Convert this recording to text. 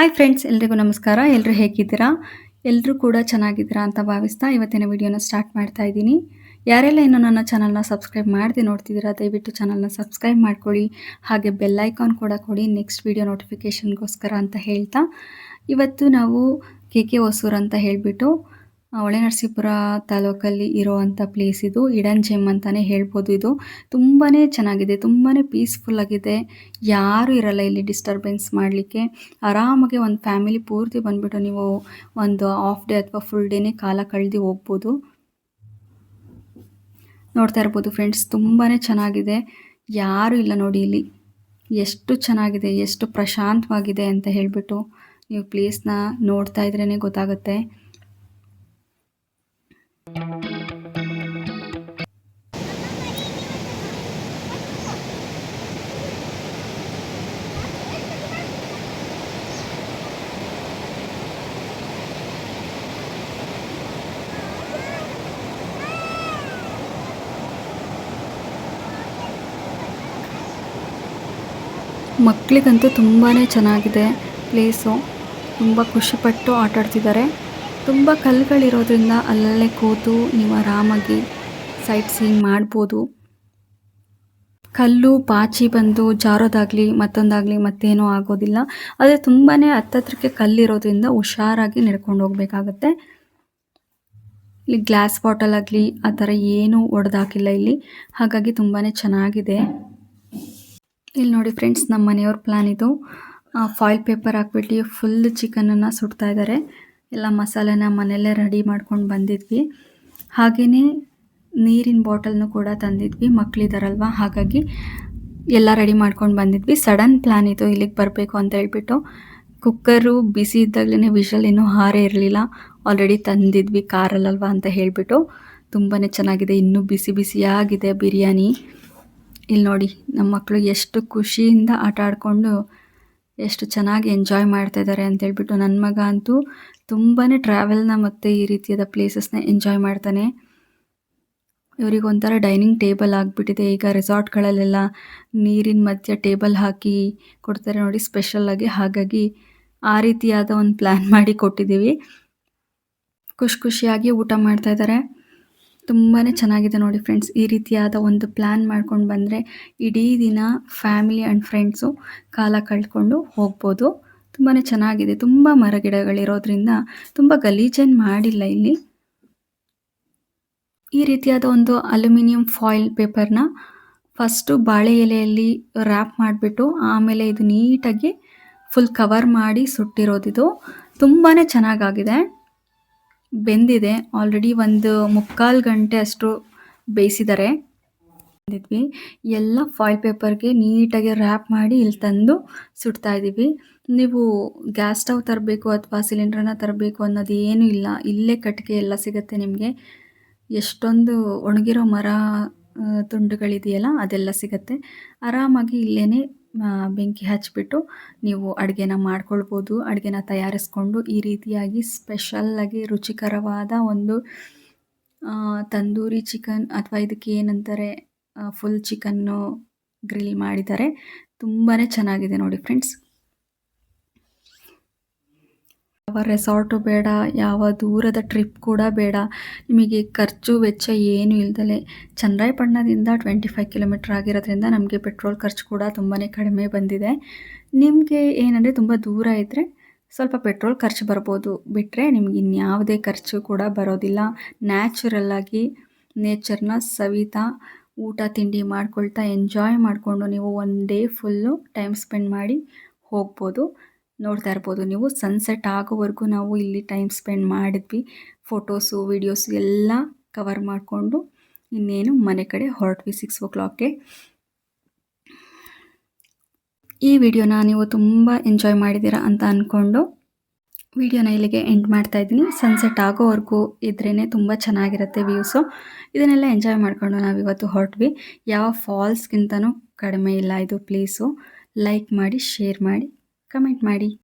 Hi friends ಎಲ್ರಿಗೂ ನಮಸ್ಕಾರ. ಎಲ್ಲರೂ ಹೇಗಿದ್ದೀರಾ? ಎಲ್ಲರೂ ಕೂಡ ಚೆನ್ನಾಗಿದ್ದೀರಾ ಅಂತ ಭಾವಿಸ್ತಾ ಇವತ್ತಿನ ವಿಡಿಯೋನ ಸ್ಟಾರ್ಟ್ ಮಾಡ್ತಾ ಇದ್ದೀನಿ. ಯಾರೆಲ್ಲ ಇನ್ನೂ ನನ್ನ ಚಾನಲ್ನ ಸಬ್ಸ್ಕ್ರೈಬ್ ಮಾಡದೆ ನೋಡ್ತಿದ್ದೀರಾ, ದಯವಿಟ್ಟು ಚಾನಲ್ನ ಸಬ್ಸ್ಕ್ರೈಬ್ ಮಾಡ್ಕೊಳ್ಳಿ. ಹಾಗೆ ಬೆಲ್ ಐಕಾನ್ ಕೂಡ ಕೊಡಿ ನೆಕ್ಸ್ಟ್ ವಿಡಿಯೋ ನೋಟಿಫಿಕೇಷನ್ಗೋಸ್ಕರ ಅಂತ ಹೇಳ್ತಾ. ಇವತ್ತು ನಾವು ಕೆ ಕೆ ಅಂತ ಹೇಳಿಬಿಟ್ಟು ಹೊಳೆನರಸೀಪುರ ತಾಲೂಕಲ್ಲಿ ಇರೋವಂಥ ಪ್ಲೇಸ್ ಇದು. ಇಡನ್ ಜೆಮ್ ಅಂತಲೇ ಹೇಳ್ಬೋದು ಇದು. ತುಂಬಾ ಚೆನ್ನಾಗಿದೆ ತುಂಬಾ ಪೀಸ್ಫುಲ್ ಆಗಿದೆ. ಯಾರೂ ಇರಲ್ಲ ಇಲ್ಲಿ ಡಿಸ್ಟರ್ಬೆನ್ಸ್ ಮಾಡಲಿಕ್ಕೆ. ಆರಾಮಾಗಿ ಒಂದು ಫ್ಯಾಮಿಲಿ ಪೂರ್ತಿ ಬಂದುಬಿಟ್ಟು ನೀವು ಒಂದು ಹಾಫ್ ಡೇ ಅಥವಾ ಫುಲ್ ಡೇನೇ ಕಾಲ ಕಳೆದು ಹೋಗ್ಬೋದು. ನೋಡ್ತಾ ಇರ್ಬೋದು ಫ್ರೆಂಡ್ಸ್ ತುಂಬಾ ಚೆನ್ನಾಗಿದೆ. ಯಾರೂ ಇಲ್ಲ ನೋಡಿ ಇಲ್ಲಿ. ಎಷ್ಟು ಚೆನ್ನಾಗಿದೆ, ಎಷ್ಟು ಪ್ರಶಾಂತವಾಗಿದೆ ಅಂತ ಹೇಳಿಬಿಟ್ಟು ನೀವು ಪ್ಲೇಸ್ನ ನೋಡ್ತಾ ಇದ್ರೇ ಗೊತ್ತಾಗುತ್ತೆ. ಮಕ್ಕಳಿಗಂತೂ ತುಂಬಾ ಚೆನ್ನಾಗಿದೆ. ಪ್ಲೇಸು. ತುಂಬ ಖುಷಿಪಟ್ಟು ಆಟಾಡ್ತಿದ್ದಾರೆ. ತುಂಬ ಕಲ್ಲುಗಳಿರೋದ್ರಿಂದ ಅಲ್ಲಲ್ಲೇ ಕೂತು ನೀವು ಆರಾಮಾಗಿ ಸೈಟ್ ಸೀಯಿಂಗ್ ಮಾಡ್ಬೋದು. ಕಲ್ಲು ಪಾಚಿ ಬಂದು ಜಾರೋದಾಗಲಿ, ಮತ್ತೊಂದಾಗಲಿ ಮತ್ತೇನೂ ಆಗೋದಿಲ್ಲ. ಆದರೆ ತುಂಬಾ ಹತ್ತತ್ರಕ್ಕೆ ಕಲ್ಲಿರೋದ್ರಿಂದ ಹುಷಾರಾಗಿ ನಡ್ಕೊಂಡು ಹೋಗಬೇಕಾಗತ್ತೆ. ಇಲ್ಲಿ ಗ್ಲಾಸ್ ಬಾಟಲ್ ಆಗಲಿ, ಆ ಥರ ಏನೂ ಒಡೆದಾಕಿಲ್ಲ ಇಲ್ಲಿ. ಹಾಗಾಗಿ ತುಂಬಾ ಚೆನ್ನಾಗಿದೆ. ಇಲ್ಲಿ ನೋಡಿ ಫ್ರೆಂಡ್ಸ್, ನಮ್ಮ ಮನೆಯವ್ರ ಪ್ಲಾನ್ ಇದು. ಫಾಯಿಲ್ ಪೇಪರ್ ಹಾಕ್ಬಿಟ್ಟು ಫುಲ್ ಚಿಕನನ್ನು ಸುಡ್ತಾ ಇದ್ದಾರೆ ಎಲ್ಲ ಮಸಾಲೆನ ಮನೆಯಲ್ಲೇ ರೆಡಿ ಮಾಡ್ಕೊಂಡು ಬಂದಿದ್ವಿ. ಹಾಗೆಯೇ ನೀರಿನ ಬಾಟಲ್ನು ಕೂಡ ತಂದಿದ್ವಿ. ಮಕ್ಕಳಿದಾರಲ್ವ ಹಾಗಾಗಿ ಎಲ್ಲ ರೆಡಿ ಮಾಡ್ಕೊಂಡು ಬಂದಿದ್ವಿ. ಸಡನ್ ಪ್ಲ್ಯಾನ್ ಇದು ಇಲ್ಲಿಗೆ ಬರಬೇಕು ಅಂತ ಹೇಳ್ಬಿಟ್ಟು ಕುಕ್ಕರು ಬಿಸಿ ಇದ್ದಾಗಲೇ ವಿಷಲ್ ಇನ್ನೂ ಹಾರೇ ಇರಲಿಲ್ಲ. ಆಲ್ರೆಡಿ ತಂದಿದ್ವಿ ಕಾರಲ್ಲಲ್ವ ಅಂತ ಹೇಳಿಬಿಟ್ಟು. ತುಂಬಾ ಚೆನ್ನಾಗಿದೆ, ಇನ್ನೂ ಬಿಸಿ ಬಿಸಿಯಾಗಿದೆ ಬಿರಿಯಾನಿ. ಇಲ್ಲಿ ನೋಡಿ ನಮ್ಮ ಮಕ್ಕಳು ಎಷ್ಟು ಖುಷಿಯಿಂದ ಆಟ ಆಡಿಕೊಂಡು ಎಷ್ಟು ಚೆನ್ನಾಗಿ ಎಂಜಾಯ್ ಮಾಡ್ತಾ ಇದ್ದಾರೆ ಅಂತೇಳ್ಬಿಟ್ಟು ನನ್ನ ಮಗ ಅಂತೂ ತುಂಬಾ ಟ್ರಾವೆಲ್ನ ಮತ್ತು ಈ ರೀತಿಯಾದ ಪ್ಲೇಸಸ್ನ ಎಂಜಾಯ್ ಮಾಡ್ತಾನೆ. ಇವರಿಗೆ ಒಂಥರ ಡೈನಿಂಗ್ ಟೇಬಲ್ ಆಗಿಬಿಟ್ಟಿದೆ. ಈಗ ರೆಸಾರ್ಟ್ಗಳಲ್ಲೆಲ್ಲ ನೀರಿನ ಮಧ್ಯೆ ಟೇಬಲ್ ಹಾಕಿ ಕೊಡ್ತಾರೆ ನೋಡಿ ಸ್ಪೆಷಲ್ಲಾಗಿ ಹಾಗಾಗಿ ಆ ರೀತಿಯಾದ ಒಂದು ಪ್ಲ್ಯಾನ್ ಮಾಡಿ ಕೊಟ್ಟಿದ್ದೀವಿ ಖುಷಿ ಖುಷಿಯಾಗಿ ಊಟ ಮಾಡ್ತಾ ಇದ್ದಾರೆ ತುಂಬಾ ಚೆನ್ನಾಗಿದೆ ನೋಡಿ ಫ್ರೆಂಡ್ಸ್. ಈ ರೀತಿಯಾದ ಒಂದು ಪ್ಲ್ಯಾನ್ ಮಾಡ್ಕೊಂಡು ಬಂದರೆ ಇಡೀ ದಿನ ಫ್ಯಾಮಿಲಿ ಆ್ಯಂಡ್ ಫ್ರೆಂಡ್ಸು ಕಾಲ ಕಳ್ಕೊಂಡು ಹೋಗ್ಬೋದು. ತುಂಬಾ ಚೆನ್ನಾಗಿದೆ. ತುಂಬ ಮರಗಿಡಗಳಿರೋದ್ರಿಂದ ತುಂಬ ಗಲೀಜೇನು ಮಾಡಿಲ್ಲ ಇಲ್ಲಿ. ಈ ರೀತಿಯಾದ ಒಂದು ಅಲ್ಯೂಮಿನಿಯಂ ಫಾಯಿಲ್ ಪೇಪರ್ನ ಫಸ್ಟು ಬಾಳೆ ಎಲೆಯಲ್ಲಿ ರ್ಯಾಪ್ ಮಾಡಿಬಿಟ್ಟು ಆಮೇಲೆ ಇದು ನೀಟಾಗಿ ಫುಲ್ ಕವರ್ ಮಾಡಿ ಸುಟ್ಟಿರೋದಿದು ತುಂಬಾ ಚೆನ್ನಾಗಾಗಿದೆ. ಬೆಂದಿದೆ. ಆಲ್ರೆಡಿ ಒಂದು ಮುಕ್ಕಾಲು ಗಂಟೆ ಅಷ್ಟು ಬೇಯಿಸಿದ್ದಾರೆ. ಬಂದಿದ್ವಿ. ಎಲ್ಲ ಫಾಯಿಲ್ ಪೇಪರ್ಗೆ ನೀಟಾಗಿ ರ್ಯಾಪ್ ಮಾಡಿ ಇಲ್ಲಿ ತಂದು ಸುಡ್ತಾ ಇದ್ದೀವಿ. ನೀವು ಗ್ಯಾಸ್ ಸ್ಟವ್ ತರಬೇಕು ಅಥವಾ ಸಿಲಿಂಡ್ರನ್ನ ತರಬೇಕು ಅನ್ನೋದು ಏನೂ ಇಲ್ಲ. ಇಲ್ಲೇ ಕಟ್ಟಿಗೆ ಎಲ್ಲ ಸಿಗುತ್ತೆ ನಿಮಗೆ. ಎಷ್ಟೊಂದು ಒಣಗಿರೋ ಮರ ತುಂಡುಗಳಿದೆಯಲ್ಲ, ಅದೆಲ್ಲ ಸಿಗುತ್ತೆ. ಆರಾಮಾಗಿ ಇಲ್ಲೇ ಬೆಂಕಿ ಹಚ್ಚಿಬಿಟ್ಟು ನೀವು ಅಡುಗೆನ ಮಾಡ್ಕೊಳ್ಬೋದು. ಅಡುಗೆನ ತಯಾರಿಸ್ಕೊಂಡು ಈ ರೀತಿಯಾಗಿ ಸ್ಪೆಷಲ್ಲಾಗಿ ರುಚಿಕರವಾದ ಒಂದು ತಂದೂರಿ ಚಿಕನ್ ಅಥವಾ ಇದಕ್ಕೆ ಏನಂತಾರೆ ಫುಲ್ ಚಿಕನ್ನು ಗ್ರಿಲ್ ಮಾಡಿದ್ದಾರೆ ತುಂಬಾ ಚೆನ್ನಾಗಿದೆ ನೋಡಿ ಫ್ರೆಂಡ್ಸ್ ಯಾವ ರೆಸಾರ್ಟು ಬೇಡ, ಯಾವ ದೂರದ ಟ್ರಿಪ್ ಕೂಡ ಬೇಡ. ನಿಮಗೆ ಖರ್ಚು ವೆಚ್ಚ ಏನು ಇಲ್ದಲೆ ಚಂದ್ರಾಯಪಟ್ಟಣದಿಂದ ಟ್ವೆಂಟಿ ಫೈವ್ ಕಿಲೋಮೀಟ್ರ್ ಆಗಿರೋದ್ರಿಂದ ನಮಗೆ ಪೆಟ್ರೋಲ್ ಖರ್ಚು ಕೂಡ ತುಂಬಾ ಕಡಿಮೆ ಬಂದಿದೆ. ನಿಮಗೆ ಏನಂದರೆ ತುಂಬ ದೂರ ಇದ್ದರೆ ಸ್ವಲ್ಪ ಪೆಟ್ರೋಲ್ ಖರ್ಚು ಬರ್ಬೋದು. ಬಿಟ್ಟರೆ ನಿಮ್ಗೆ ಇನ್ಯಾವುದೇ ಖರ್ಚು ಕೂಡ ಬರೋದಿಲ್ಲ. ನ್ಯಾಚುರಲ್ಲಾಗಿ ನೇಚರ್ನ ಸವಿತಾ ಊಟ ತಿಂಡಿ ಮಾಡ್ಕೊಳ್ತಾ ಎಂಜಾಯ್ ಮಾಡಿಕೊಂಡು ನೀವು one day full time spend ಮಾಡಿ ಹೋಗ್ಬೋದು. ನೋಡ್ತಾ ಇರ್ಬೋದು. ನೀವು ಸನ್ಸೆಟ್ ಆಗೋವರೆಗೂ ನಾವು ಇಲ್ಲಿ ಟೈಮ್ ಸ್ಪೆಂಡ್ ಮಾಡಿದ್ವಿ. ಫೋಟೋಸು ವೀಡಿಯೋಸು ಎಲ್ಲ ಕವರ್ ಮಾಡಿಕೊಂಡು ಇನ್ನೇನು ಮನೆ ಕಡೆ ಹೊರಟ್ವಿ ಸಿಕ್ಸ್ ಓ ಕ್ಲಾಕ್ಗೆ ಈ ವಿಡಿಯೋನ ನೀವು ತುಂಬ ಎಂಜಾಯ್ ಮಾಡಿದ್ದೀರಾ ಅಂತ ಅಂದ್ಕೊಂಡು ವಿಡಿಯೋನ ಇಲ್ಲಿಗೆ ಎಂಡ್ ಮಾಡ್ತಾ ಇದ್ದೀನಿ. ಸನ್ಸೆಟ್ ಆಗೋವರೆಗೂ ಇದ್ರೇ ತುಂಬ ಚೆನ್ನಾಗಿರುತ್ತೆ ವ್ಯೂಸು ಇದನ್ನೆಲ್ಲ ಎಂಜಾಯ್ ಮಾಡಿಕೊಂಡು ನಾವಿವತ್ತು ಹೊರಟ್ವಿ. ಯಾವ ಫಾಲ್ಸ್ಗಿಂತನೂ ಕಡಿಮೆ ಇಲ್ಲ ಇದು ಪ್ಲೀಸು ಲೈಕ್ ಮಾಡಿ ಶೇರ್ ಮಾಡಿ. ಕಮೆಂಟ್ ಮಾಡಿ